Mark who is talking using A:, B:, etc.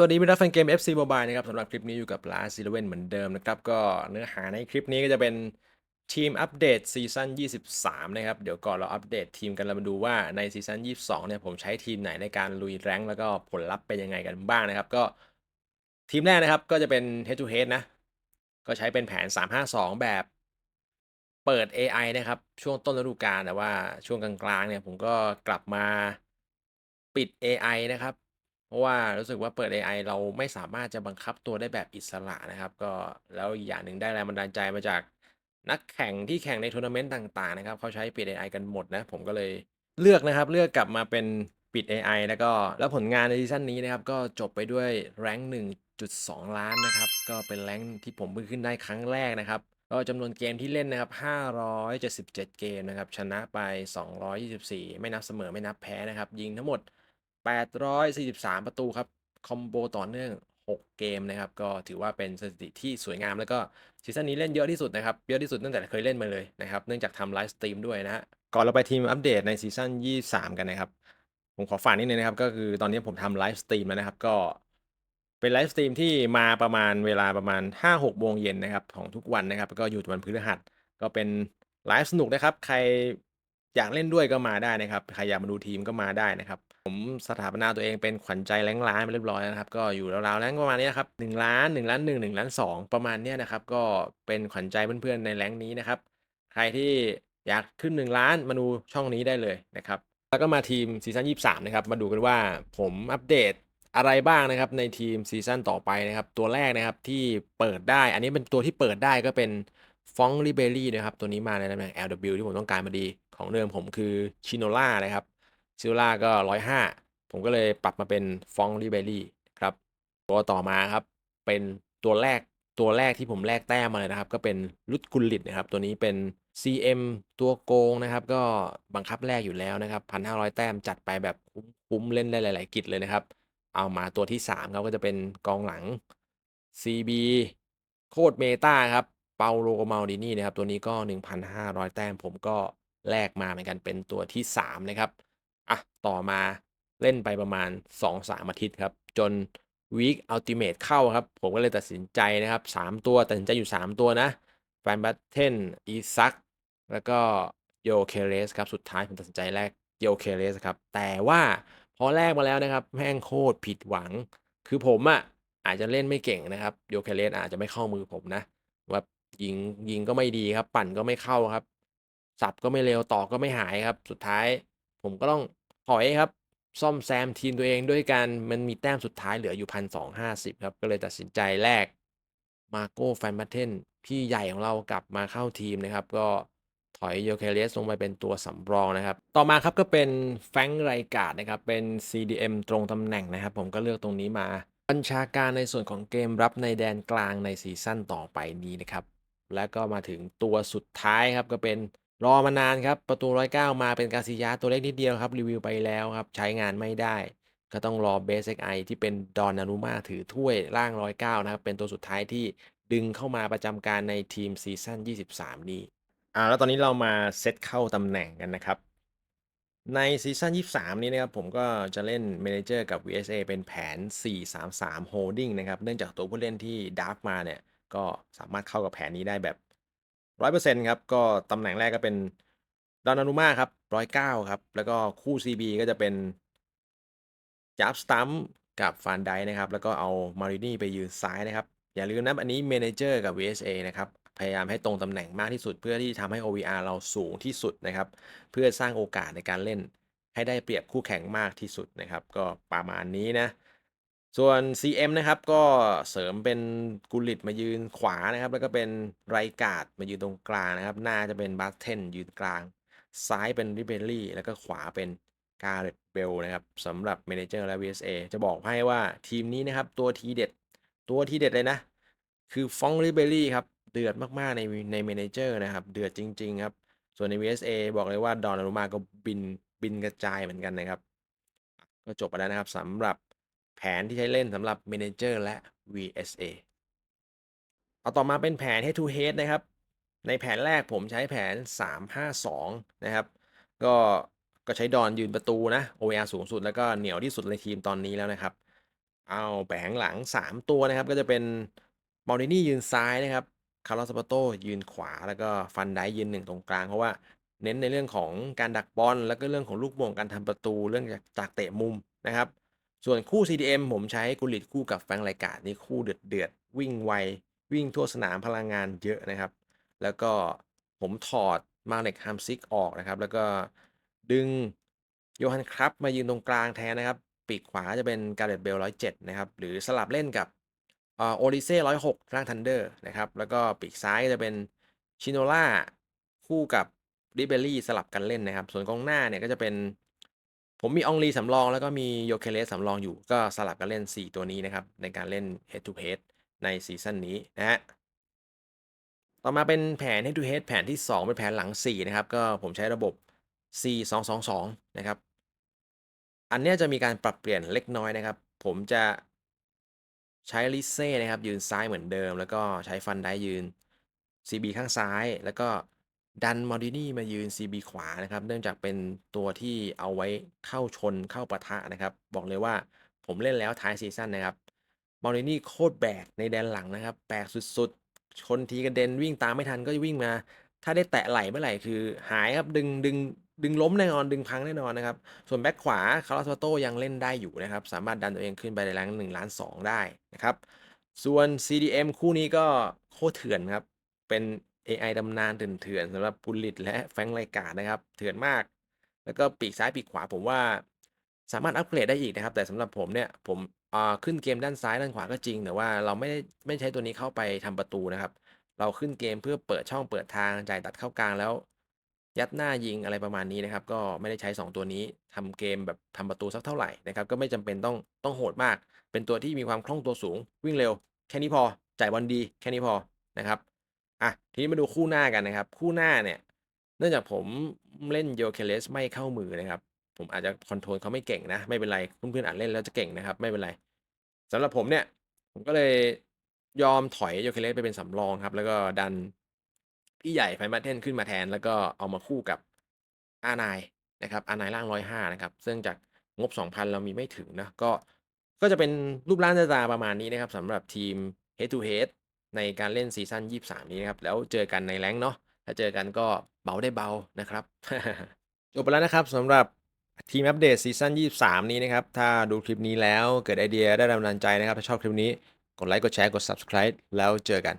A: สวัสดีมิตรแฟนเกม FC Mobile นะครับสำหรับคลิปนี้อยู่กับลาซิลเวนเหมือนเดิมนะครับ ก็เนื้อหาในคลิปนี้ก็จะเป็นทีมอัปเดตซีซั่น23 นะครับ เดี๋ยวก่อนเราอัปเดตทีมกันเรามาดูว่าในซีซั่น22 เนี่ยผมใช้ทีมไหนในการลุยแรงค์แล้วก็ผลลัพธ์เป็นยังไงกันบ้างนะครับ ก็ทีมแรกนะครับก็จะเป็น head to head นะ ก็ใช้เป็นแผน 352 แบบเปิด AI นะครับ ช่วงต้นฤดูกาลแต่ว่าช่วงกลางๆเนี่ยผมก็กลับมาปิด AI นะครับ เพราะว่ารู้สึกว่าเปิด AI เราไม่สามารถจะบังคับตัวได้แบบอิสระนะครับ ก็แล้วอีกอย่างหนึ่งได้แรงบันดาลใจมาจากนักแข่งที่แข่งในทัวร์นาเมนต์ต่างๆนะครับเขาใช้ปิด AI กันหมดนะผมก็เลยเลือกนะครับ เลือกกลับมาเป็นปิด AI แล้วก็แล้วผลงานในซีซั่นนี้นะครับ ก็จบไปด้วยแรงค์1.2 ล้านนะครับ ก็เป็นแรงค์ที่ผมเพิ่งขึ้นได้ครั้งแรกนะครับก็จำนวนเกมที่เล่นนะครับ 577 เกมนะครับ ชนะไป 224 ไม่นับเสมอไม่นับแพ้นะครับ ยิงทั้งหมด 843 ประตูครับ คอมโบต่อเนื่อง 6 เกมนะครับ ก็ถือว่าเป็นสถิติที่สวยงามแล้วก็ซีซั่นนี้เล่นเยอะที่สุดนะครับ เยอะที่สุดตั้งแต่เคยเล่นมาเลยนะครับ เนื่องจากทำไลฟ์สตรีมด้วยนะฮะ ก่อนเราไปทีมอัปเดตในซีซั่น23 กันนะครับ ผมขอฝากนิดนึงนะครับ ก็คือตอนนี้ผมทำไลฟ์สตรีมแล้วนะครับ ก็เป็นไลฟ์สตรีมที่มาประมาณเวลาประมาณ 5-6โมงเย็นนะครับของทุกวันนะครับ ก็อยู่วันพฤหัส ก็เป็นไลฟ์สนุกนะครับ ใครอยากเล่นด้วยก็มาได้นะครับ ใครอยากมาดูทีมก็มาได้นะครับ ผมสถาปนาตัวเองเป็นขวัญใจแรงล้านไปเรียบร้อยแล้วนะครับ ก็อยู่ราวๆแรงประมาณนี้นะครับหนึ่งล้านหนึ่งล้านหนึ่งหนึ่งล้านสองประมาณนี้นะครับ ก็เป็นขวัญใจเพื่อนๆในแรงนี้นะครับ ใครที่อยากขึ้น1ล้านมาดูช่องนี้ได้เลยนะครับ แล้วก็มาทีมซีซั่น23นะครับ มาดูกันว่าผมอัปเดตอะไรบ้างนะครับในทีมซีซั่นต่อไปนะครับ ตัวแรกนะครับที่เปิดได้ อันนี้เป็นตัวที่เปิดได้ก็เป็นฟองริเบรี่นะครับ ตัวนี้มาในตำแหน่ง LW ที่ผมต้องการมาดีของเดิมผมคือชิโนล่านะครับ ชิโนล่าก็105ผมก็เลยปรับมาเป็นฟองริเบรี่ครับ ตัวต่อมาครับ เป็นตัวแรกตัวแรกที่ผมแลกแต้มมาเลยนะครับ ก็เป็นลุดกุลลิตนะครับ ตัวนี้เป็น CM ตัวโกงนะครับ ก็บังคับแรกอยู่แล้วนะครับ 1,500 แต้มจัดไปแบบคุ้มเล่นได้หลาย ๆ กิจเลยนะครับ เอามาตัวที่3ครับก็จะเป็นกองหลัง CB โคตรเมตาครับ เปาโลมาดินี่นะครับ ตัวนี้ก็ 1,500 แต้มผมก็แลกมาเหมือนกันเป็นตัวที่3นะครับ อะต่อมาเล่นไปประมาณ 2-3 อาทิตย์ครับ จนวีคอัลติเมทเข้าครับ ผมก็เลยตัดสินใจนะครับ 3 ตัวตัดสินใจอยู่ 3 ตัวนะแฟนบัตเทนอีซักแล้วก็โยเคเลสครับ สุดท้ายผมตัดสินใจแรกโยเคเลสครับ แต่ว่าพอแรกมาแล้วนะครับ แม่งโคตรผิดหวัง คือผมอะ่ะอาจจะเล่นไม่เก่งนะครับโยเคเลสอาจจะไม่เข้ามือผมนะว่ายิงยิงก็ไม่ดีครับ ปั่นก็ไม่เข้าครับ สับก็ไม่เร็วต่อก็ไม่หายครับ สุดท้ายผมก็ต้อง ถอยครับ ซ่อมแซมทีมตัวเองด้วยกันมันมีแต้มสุดท้ายเหลืออยู่พันสองห้าสิบครับ ก็เลยตัดสินใจแลกมาโก้แฟนบัตเทนพี่ใหญ่ของเรากลับมาเข้าทีมนะครับ ก็ถอยโยเคเลสลงไปเป็นตัวสำรองนะครับ ต่อมาครับก็เป็นแฟงไรกาดนะครับ เป็น CDM ตรงตำแหน่งนะครับ ผมก็เลือกตรงนี้มา บัญชาการในส่วนของเกมรับในแดนกลางในซีซั่นต่อไปนี้นะครับ แล้วก็มาถึงตัวสุดท้ายครับก็เป็น รอมานานครับประตู 109 มาเป็นกาซิยาตัวเล็กนิดเดียวครับ รีวิวไปแล้วครับ ใช้งานไม่ได้ ก็ต้องรอเบสเอ็กไอที่เป็นดอนนารุมาถือถ้วยล่าง 109 นะครับ เป็นตัวสุดท้ายที่ดึงเข้ามาประจำการในทีมซีซั่น 23 นี้อ่าแล้วตอนนี้เรามาเซตเข้าตำแหน่งกันนะครับ ในซีซั่น 23 นี้นะครับ ผมก็จะเล่นเมนเจอร์กับ VSA เป็นแผน 4-3-3 Holding นะครับ เนื่องจากตัวผู้เล่นที่ดับมาเนี่ยก็สามารถเข้ากับแผนนี้ได้แบบ 100%ครับ ก็ตำแหน่งแรกก็เป็นดอนารุมาครับ109ครับ แล้วก็คู่ CB ก็จะเป็นจับสตัมกับฟานไดนะครับ แล้วก็เอามารินี่ไปยืนซ้ายนะครับ อย่าลืมนะอันนี้เมนเจอร์กับ VSA นะครับพยายามให้ตรงตำแหน่งมากที่สุด เพื่อที่ทำให้ OVR เราสูงที่สุดนะครับ เพื่อสร้างโอกาสในการเล่นให้ได้เปรียบคู่แข่งมากที่สุดนะครับ ก็ประมาณนี้นะ ส่วน CM นะครับก็เสริมเป็นกุลิตมายืนขวานะครับ แล้วก็เป็นไรกาดมายืนตรงกลางนะครับ หน้าจะเป็นบาสเทนยืนกลาง ซ้ายเป็นริเบลลี่ แล้วก็ขวาเป็นกาเรตเบลนะครับสำหรับเมนเจอร์และ VSA จะบอกให้ว่าทีมนี้นะครับ ตัวทีเด็ด ตัวทีเด็ดเลยนะ คือฟองริเบลลี่ครับ เดือดมากๆในในเมนเจอร์นะครับ เดือดจริง ๆ ครับ ส่วนใน VSA บอกเลยว่าดอนนารุมาก็บินบินกระจายเหมือนกันนะครับ ก็จบไปแล้วนะครับสำหรับ แผนที่ใช้เล่นสำหรับ Manager และ VSA เอาต่อมาเป็นแผน Head to Head นะครับ ในแผนแรกผมใช้แผน 352 นะครับ ก็ก็ใช้ดอนยืนประตูนะ OAR สูงสุดแล้วก็เหนียวที่สุดในทีมตอนนี้แล้วนะครับ เอาแผงหลัง 3 ตัวนะครับ ก็จะเป็น Maldini ยืนซ้ายนะครับ Carlos Sabato ยืนขวาแล้วก็ Van Dijk ยืน1ตรงกลาง เพราะว่าเน้นในเรื่องของการดักบอลแล้วก็เรื่องของลูกโมงการทำประตูเรื่องจากจากเตะมุมนะครับ ส่วนคู่ CDM ผมใช้ Gullit คู่กับ Frank Rijkaard นี่คู่เดือดๆวิ่งไว วิ่งทั่วสนามพลังงานเยอะนะครับ แล้วก็ผมถอด Marek Hamsik ออกนะครับ แล้วก็ดึง Johan Cruyff มายืนตรงกลางแทนนะครับ ปีกขวาจะเป็น Gareth Bale 107นะครับ หรือสลับเล่นกับอ่า Olise 106ร่าง Thunder นะครับ แล้วก็ปีกซ้ายจะเป็น Ginola คู่กับ Ribery สลับกันเล่นนะครับ ส่วนกองหน้าเนี่ยก็จะเป็น ผมมี Henry สำรองแล้วก็มี Gyökeres สำรองอยู่ ก็สลับกันเล่น 4 ตัวนี้นะครับ ในการเล่น Head to Head ในซีซั่นนี้นะครับต่อมาเป็นแผน Head to Head แผนที่ 2 เป็นแผนหลัง 4 นะครับ ก็ผมใช้ระบบ4-2-2-2นะครับ อันนี้จะมีการปรับเปลี่ยนเล็กน้อยนะครับ ผมจะใช้ Olise นะครับ ยืนซ้ายเหมือนเดิม แล้วก็ใช้ Van Dijk ยืน CB ข้างซ้ายแล้วก็ ดัน Maldini มายืน CB ขวานะครับ เนื่องจากเป็นตัวที่เอาไว้เข้าชนเข้าปะทะนะครับ บอกเลยว่าผมเล่นแล้วท้ายซีซั่นนะครับ Maldini โคตรแบกในแดนหลังนะครับ แบกสุดๆ ชนทีกระเด็นวิ่งตามไม่ทันก็จะวิ่งมา ถ้าได้แตะไหล่เมื่อไหร่คือ หายครับดึงดึงดึงล้มแน่นอนดึงพังแน่นอนนะครับ ส่วนแบ็กขวา Carlos Sabato ยังเล่นได้อยู่นะครับ สามารถดันตัวเองขึ้นไปใน rank 1,200,000ได้นะครับ ส่วน CDM คู่นี้ก็โคตรเถื่อนครับ เป็น เอไอตำนานเถื่อนๆสำหรับ Gullit และ Frank Rijkaard นะครับ เถื่อนมาก แล้วก็ปีกซ้ายปีกขวาผมว่าสามารถอัปเกรดได้อีกนะครับ แต่สำหรับผมเนี่ยผมขึ้นเกมด้านซ้ายด้านขวาก็จริง แต่ว่าเราไม่ได้ไม่ใช้ตัวนี้เข้าไปทำประตูนะครับ เราขึ้นเกมเพื่อเปิดช่องเปิดทางจ่ายตัดเข้ากลางแล้ว ยัดหน้ายิงอะไรประมาณนี้นะครับ ก็ไม่ได้ใช้ 2 ตัวนี้ทำเกมแบบทำประตูสักเท่าไหร่นะครับ ก็ไม่จำเป็นต้องต้องโหดมาก เป็นตัวที่มีความคล่องตัวสูง วิ่งเร็ว แค่นี้พอจ่ายบอลดีแค่นี้พอนะครับ อะทีนี้มาดูคู่หน้ากันนะครับ คู่หน้าเนี่ยเนื่องจากผมเล่น Gyökeres ไม่เข้ามือนะครับ ผมอาจจะคอนโทรลเขาไม่เก่งนะ ไม่เป็นไรเพื่อนๆอาจเล่นแล้วจะเก่งนะครับ ไม่เป็นไรสำหรับผมเนี่ย ผมก็เลยยอมถอย Gyökeres ไปเป็นสำรองครับ แล้วก็ดันพี่ใหญ่ Van Basten ขึ้นมาแทน แล้วก็เอามาคู่กับ R9 นายนะครับ R9 ร่าง105นะครับ ซึ่งจากงบ 2,000 เรามีไม่ถึงนะก็ก็จะเป็นรูปร่างหน้าตาประมาณนี้นะครับสำหรับทีม Head to Head ในการเล่นซีซั่น23 นี้นะครับแล้วเจอกันในแรงเนาะถ้าเจอกันก็เบาได้เบานะครับจบไปแล้วนะครับสำหรับทีมอัปเดตซีซั่น23 นี้นะครับ ถ้าดูคลิปนี้แล้วเกิดไอเดียได้แรงบันดาลใจนะครับ ถ้าชอบคลิปนี้ กดไลค์ กดแชร์ กด Subscribe แล้วเจอกัน